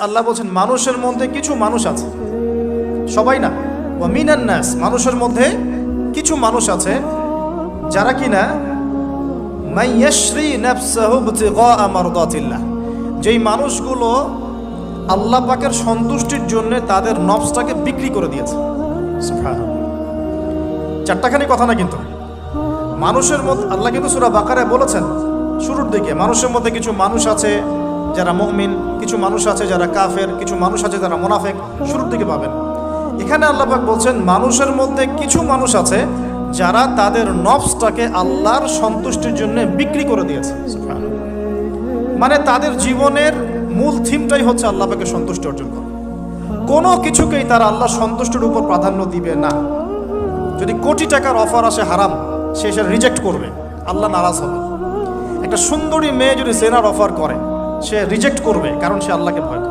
আল্লাহ বলছেন, মানুষের মধ্যে কিছু মানুষ আছে। সবাই না। ও মিনান মানুষের মধ্যে কিছু মানুষ আছে যারা কিনা যেই মানুষগুলো আল্লাহ পাকের সন্তুষ্টির জন্য তাদের নফসটাকে বিক্রি করে দিয়েছে। চারটাখানি কথা না কিন্তু। মানুষের মধ্যে, আল্লাহ কিন্তু সুরা বাকারে বলেছেন, শুরুর দিকে, মানুষের মধ্যে কিছু মানুষ আছে যারা মুমিন, কিছু মানুষ আছে যারা কাফের, কিছু মানুষ আছে যারা মোনাফেক, শুরুর দিকে পাবেন। এখানে আল্লাহ পাক বলছেন, মানুষের মধ্যে কিছু মানুষ আছে যারা তাদের নফসটাকে আল্লাহর সন্তুষ্টির জন্য বিক্রি করে দিয়েছে। মানে তাদের জীবনের মূল থিমটাই হচ্ছে আল্লাহ পাকে সন্তুষ্টি অর্জন করা। কোনো কিছুকেই তারা আল্লাহ সন্তুষ্টির উপর প্রাধান্য দিবে না। যদি কোটি টাকার অফার আসে হারাম, সে সেটা রিজেক্ট করবে। আল্লাহ নারাজ হবে। একটা সুন্দরী মেয়ে যদি সেনার অফার করে সে রিজেক্ট করবে কারণ সে আল্লাহকে ভয় করে।